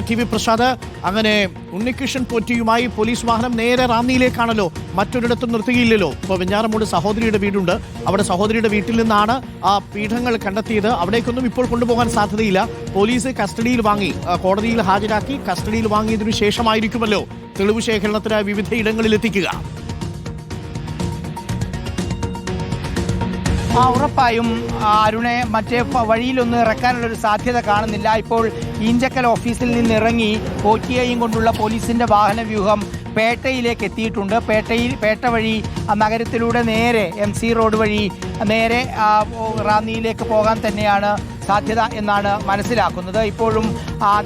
T V Prasad അങ്ങനെ Unnikrishnan പോറ്റിയുമായി police വാഹനം നേരെ റാന്നിയിലേക്കാണല്ലോ മറ്റൊരിടത്തും നിർത്തുകയില്ലല്ലോ ഇപ്പോൾ വെഞ്ഞാറമൂട് സഹോദരിയുടെ വീടുണ്ട്. അവിടെ സഹോദരിയുടെ വീട്ടിൽ നിന്നാണ് ആ പീഠങ്ങൾ കണ്ടെത്തിയത്. അവിടേക്കൊന്നും ഇപ്പോൾ കൊണ്ടുപോകാൻ സാധ്യതയില്ല. പോലീസ് കസ്റ്റഡിയിൽ വാങ്ങി കോടതിയിൽ ഹാജരാക്കി കസ്റ്റഡിയിൽ വാങ്ങിയതിനു ശേഷമായിരിക്കുമല്ലോ തെളിവ് ശേഖരണത്തിന് വിവിധ ഇടങ്ങളിൽ എത്തിക്കുക ഉറപ്പായും അരുണെ മറ്റേ വഴിയിലൊന്നും ഇറക്കാനുള്ള ഒരു സാധ്യത കാണുന്നില്ല. ഇപ്പോൾ ഈഞ്ചക്കൽ ഓഫീസിൽ നിന്ന് ഇറങ്ങി ഐയും കൊണ്ടുള്ള പോലീസിന്റെ വാഹന വ്യൂഹം പേട്ടയിലേക്ക് എത്തിയിട്ടുണ്ട്. പേട്ടയിൽ പേട്ട വഴി നഗരത്തിലൂടെ നേരെ എം സി റോഡ് വഴി നേരെ റാന്നിയിലേക്ക് പോകാൻ തന്നെയാണ് സാധ്യത എന്നാണ് മനസ്സിലാക്കുന്നത്. ഇപ്പോഴും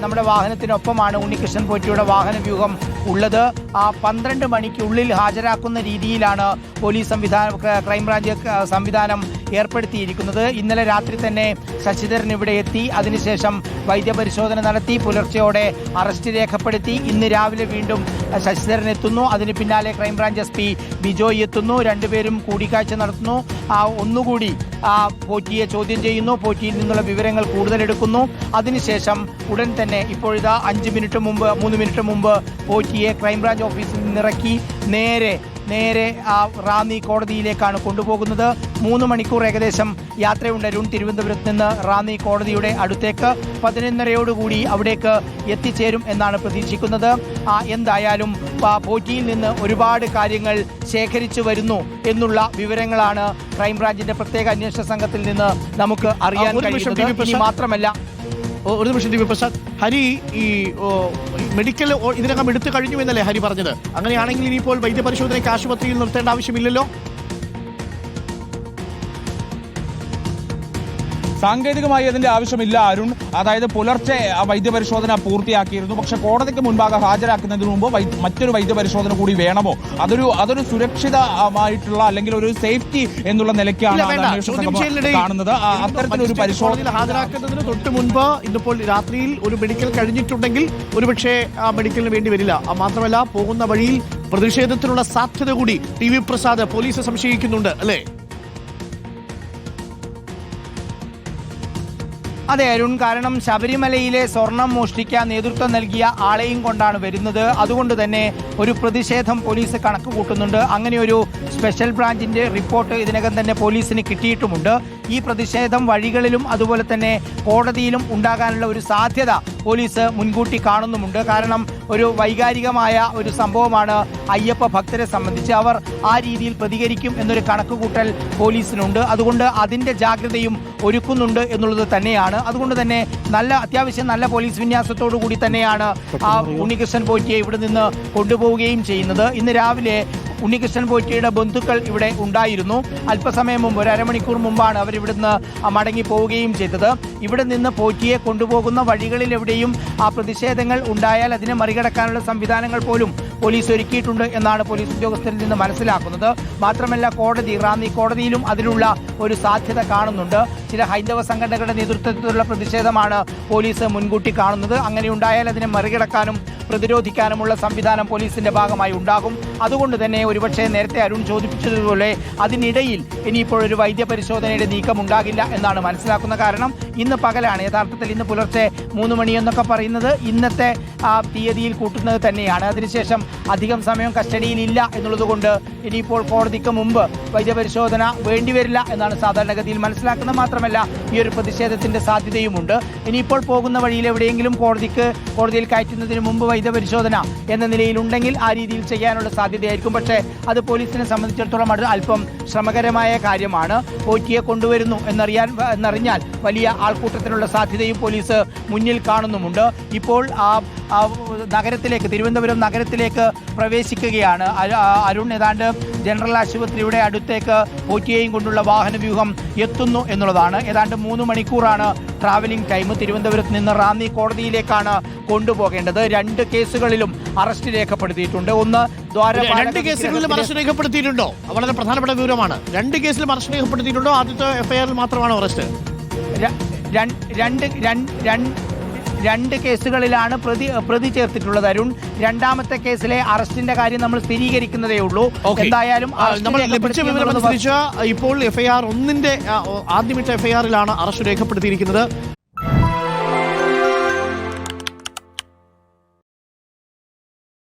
നമ്മുടെ വാഹനത്തിനൊപ്പമാണ് ഉണ്ണികൃഷ്ണൻ പോറ്റിയുടെ വാഹന വ്യൂഹം ഉള്ളത്. ആ പന്ത്രണ്ട് മണിക്കുള്ളിൽ ഹാജരാക്കുന്ന രീതിയിലാണ് പോലീസ് സംവിധാനം ക്രൈംബ്രാഞ്ച് സംവിധാനം ഏർപ്പെടുത്തിയിരിക്കുന്നത്. ഇന്നലെ രാത്രി തന്നെ ശശിധരൻ ഇവിടെ എത്തി. അതിനുശേഷം വൈദ്യപരിശോധന നടത്തി. പുലർച്ചെയോടെ അറസ്റ്റ് രേഖപ്പെടുത്തി. ഇന്ന് രാവിലെ വീണ്ടും ശശിധരൻ എത്തുന്നു. അതിന് പിന്നാലെ ക്രൈംബ്രാഞ്ച് എസ് പി ബിജോയ് എത്തുന്നു. രണ്ടുപേരും കൂടിക്കാഴ്ച നടത്തുന്നു. ആ ഒന്നുകൂടി പോറ്റിയെ ചോദ്യം ചെയ്യുന്നു. പോറ്റിയിൽ നിന്നുള്ള വിവരങ്ങൾ കൂടുതൽ എടുക്കുന്നു അതിനുശേഷം ഉടൻ തന്നെ ഇപ്പോഴിതാ അഞ്ച് മിനിറ്റ് മുമ്പ് മൂന്ന് മിനിറ്റ് മുമ്പ് പോറ്റിയെ ക്രൈംബ്രാഞ്ച് ഓഫീസിൽ നിന്നിറക്കി. നേരെ നേരെ ആ റാന്നി കോടതിയിലേക്കാണ് കൊണ്ടുപോകുന്നത്. മൂന്ന് മണിക്കൂർ ഏകദേശം യാത്രയുണ്ട്. അരുൺ തിരുവനന്തപുരത്ത് നിന്ന് റാന്നി കോടതിയുടെ അടുത്തേക്ക് പതിനൊന്നരയോടുകൂടി അവിടേക്ക് എത്തിച്ചേരും എന്നാണ് പ്രതീക്ഷിക്കുന്നത്. ആ, എന്തായാലും ബോറ്റിയിൽ നിന്ന് ഒരുപാട് കാര്യങ്ങൾ ശേഖരിച്ചു വരുന്നു എന്നുള്ള വിവരങ്ങളാണ് ക്രൈംബ്രാഞ്ചിന്റെ പ്രത്യേക അന്വേഷണ സംഘത്തിൽ നിന്ന് നമുക്ക് അറിയാൻ കഴിയുന്നത്. മാത്രമല്ല ഒരു നിമിഷം ദിവ്യ പ്രസാദ്. ഹരി ഈ മെഡിക്കൽ ഇതിനകം എടുത്തു കഴിഞ്ഞു എന്നല്ലേ ഹരി പറഞ്ഞത്? അങ്ങനെയാണെങ്കിൽ ഇനിയിപ്പോൾ വൈദ്യപരിശോധനയ്ക്ക് ആശുപത്രിയിൽ നിർത്തേണ്ട ആവശ്യമില്ലല്ലോ. സാങ്കേതികമായി അതിന്റെ ആവശ്യമില്ല അരുൺ. അതായത് പുലർച്ചെ വൈദ്യപരിശോധന പൂർത്തിയാക്കിയിരുന്നു. പക്ഷെ കോടതിക്ക് മുൻപാകെ ഹാജരാക്കുന്നതിന് മുമ്പ് മറ്റൊരു വൈദ്യപരിശോധന കൂടി വേണമോ? അതൊരു അതൊരു സുരക്ഷിതമായിട്ടുള്ള അല്ലെങ്കിൽ ഒരു സേഫ്റ്റി എന്നുള്ള നിലയ്ക്കാണ് കാണുന്നത്. അത്തരത്തിലൊരു പരിശോധന ഹാജരാക്കുന്നതിന് തൊട്ട് മുൻപ് ഇന്നിപ്പോൾ രാത്രിയിൽ ഒരു മെഡിക്കൽ കഴിഞ്ഞിട്ടുണ്ടെങ്കിൽ ഒരുപക്ഷെ ആ മെഡിക്കലിന് വേണ്ടി വരില്ല. മാത്രമല്ല പോകുന്ന വഴിയിൽ പ്രതിഷേധത്തിനുള്ള സാധ്യത കൂടി ടി വി പ്രസാദ് പോലീസ് സംശയിക്കുന്നുണ്ട് അല്ലേ? അതെ അരുൺ. കാരണം ശബരിമലയിലെ സ്വർണം മോഷ്ടിക്കാൻ നേതൃത്വം നൽകിയ ആളെയും കൊണ്ടാണ് വരുന്നത്. അതുകൊണ്ട് തന്നെ ഒരു പ്രതിഷേധം പോലീസ് കണക്ക് കൂട്ടുന്നുണ്ട്. അങ്ങനെ ഒരു സ്പെഷ്യൽ ബ്രാഞ്ചിന്റെ റിപ്പോർട്ട് ഇതിനകം തന്നെ പോലീസിന് കിട്ടിയിട്ടുമുണ്ട്. ഈ പ്രതിഷേധം വഴികളിലും അതുപോലെ തന്നെ കോടതിയിലും ഉണ്ടാകാനുള്ള ഒരു സാധ്യത പോലീസ് മുൻകൂട്ടി കാണുന്നുമുണ്ട്. കാരണം ഒരു വൈകാരികമായ ഒരു സംഭവമാണ് അയ്യപ്പ ഭക്തരെ സംബന്ധിച്ച് അവർ ആ രീതിയിൽ പ്രതികരിക്കും എന്നൊരു കണക്കുകൂട്ടൽ പോലീസിനുണ്ട്. അതുകൊണ്ട് അതിന്റെ ജാഗ്രതയും ഒരുക്കുന്നുണ്ട് എന്നുള്ളത് തന്നെയാണ്. അതുകൊണ്ട് തന്നെ നല്ല അത്യാവശ്യം നല്ല പോലീസ് വിന്യാസത്തോടു കൂടി തന്നെയാണ് ആ ഉണ്ണികൃഷ്ണൻ പോറ്റിയെ ഇവിടെ നിന്ന് കൊണ്ടുപോവുകയും ചെയ്യുന്നത്. ഇന്ന് രാവിലെ ഉണ്ണികൃഷ്ണൻ പോറ്റിയുടെ ബന്ധുക്കൾ ഇവിടെ ഉണ്ടായിരുന്നു. അല്പസമയം മുമ്പ് ഒരു അരമണിക്കൂർ മുമ്പാണ് അവർ ഇവിടുന്ന് മടങ്ങി പോവുകയും ചെയ്തത്. ഇവിടെ നിന്ന് പോറ്റിയെ കൊണ്ടുപോകുന്ന വഴികളിൽ എവിടെയും ആ പ്രതിഷേധങ്ങൾ ഉണ്ടായാൽ അതിനെ മറികടക്കാനുള്ള സംവിധാനങ്ങൾ പോലും പോലീസ് ഒരുക്കിയിട്ടുണ്ട് എന്നാണ് പോലീസ് ഉദ്യോഗസ്ഥരിൽ നിന്ന് മനസ്സിലാക്കുന്നത്. മാത്രമല്ല കോടതി റാന്നി കോടതിയിലും അതിനുള്ള ഒരു സാധ്യത കാണുന്നുണ്ട്. ചില ഹൈന്ദവ സംഘടനകളുടെ നേതൃത്വത്തിലുള്ള പ്രതിഷേധമാണ് പോലീസ് മുൻകൂട്ടി കാണുന്നത്. അങ്ങനെ ഉണ്ടായാൽ അതിനെ മറികടക്കാനും പ്രതിരോധിക്കാനുമുള്ള സംവിധാനം പോലീസിന്റെ ഭാഗമായി ഉണ്ടാകും. അതുകൊണ്ട് തന്നെ ഒരുപക്ഷെ നേരത്തെ അരുൺ ചോദിപ്പിച്ചതുപോലെ അതിനിടയിൽ ഇനിയിപ്പോൾ ഒരു വൈദ്യപരിശോധനയുടെ നീക്കം ഉണ്ടാകില്ല എന്നാണ് മനസ്സിലാക്കുന്ന കാരണം. ഇന്ന് പകലാണ് യഥാർത്ഥത്തിൽ ഇന്ന് പുലർച്ചെ മൂന്ന് മണി എന്നൊക്കെ പറയുന്നത്. ഇന്നത്തെ ആ, തീയതിയിൽ കൂട്ടുന്നത് തന്നെയാണ്. അതിനുശേഷം അധികം സമയം കസ്റ്റഡിയിലില്ല എന്നുള്ളതുകൊണ്ട് ഇനിയിപ്പോൾ കോടതിക്ക് മുമ്പ് വൈദ്യപരിശോധന വേണ്ടിവരില്ല എന്നാണ് സാധാരണഗതിയിൽ മനസ്സിലാക്കുന്നത്. മാത്രമല്ല ഈ ഒരു പ്രതിഷേധത്തിന്റെ സാധ്യതയുമുണ്ട്. ഇനിയിപ്പോൾ പോകുന്ന വഴിയിൽ എവിടെയെങ്കിലും കോടതിക്ക് കോടതിയിൽ കയറ്റുന്നതിന് മുമ്പ് വൈദ്യപരിശോധന എന്ന നിലയിലുണ്ടെങ്കിൽ ആ രീതിയിൽ ചെയ്യാനുള്ള സാധ്യതയായിരിക്കും. പക്ഷേ അത് പോലീസിനെ സംബന്ധിച്ചിടത്തോളം അത് അല്പം ശ്രമകരമായ കാര്യമാണ്. പോറ്റിയെ കൊണ്ടുവരുന്നു എന്നറിയാൻ എന്നറിഞ്ഞാൽ വലിയ ആൾക്കൂട്ടത്തിനുള്ള സാധ്യതയും പോലീസ് മുന്നിൽ കാണുന്നുമുണ്ട്. ഇപ്പോൾ ആ നഗരത്തിലേക്ക് തിരുവനന്തപുരം നഗരത്തിലേക്ക് പ്രവേശിക്കുകയാണ്. അരുൺ ഏതാണ്ട് ജനറൽ ആശുപത്രിയുടെ അടുത്തേക്ക് പോറ്റിയെയും കൊണ്ടുള്ള വാഹനവ്യൂഹം എത്തുന്നു എന്നുള്ളതാണ്. ഏതാണ്ട് മൂന്ന് മണിക്കൂറാണ് ട്രാവലിംഗ് ടൈം തിരുവനന്തപുരത്ത് നിന്ന് റാന്നി കോടതിയിലേക്കാണ് കൊണ്ടുപോകേണ്ടത്. രണ്ട് കേസുകളിലും അറസ്റ്റ് രേഖപ്പെടുത്തിയിട്ടുണ്ട്. ഒന്ന് രണ്ട് കേസുകളിലും അറസ്റ്റ് രേഖപ്പെടുത്തിയിട്ടുണ്ടോ? വളരെ പ്രധാനപ്പെട്ട വിവരമാണ്. രണ്ട് കേസിലും അറസ്റ്റ് രേഖപ്പെടുത്തിയിട്ടുണ്ടോ? ആദ്യത്തെ എഫ്ഐആറിൽ മാത്രമാണോ അറസ്റ്റ് രണ്ട് രണ്ട് രണ്ട് രണ്ട് കേസുകളിലാണ് പ്രതി പ്രതി ചേർത്തിട്ടുള്ളത് അരുൺ. രണ്ടാമത്തെ കേസിലെ അറസ്റ്റിന്റെ കാര്യം നമ്മൾ സ്ഥിരീകരിക്കുന്നതേ ഉള്ളൂ. എന്തായാലും നമ്മൾ ലഭിച്ച രേഖപ്പെടുത്തി വിവരം ഇപ്പോൾ എഫ്ഐആർ ഒന്നിന്റെ ആദ്യമിട്ട എഫ്ഐആറിലാണ് അറസ്റ്റ് രേഖപ്പെടുത്തിയിരിക്കുന്നത്.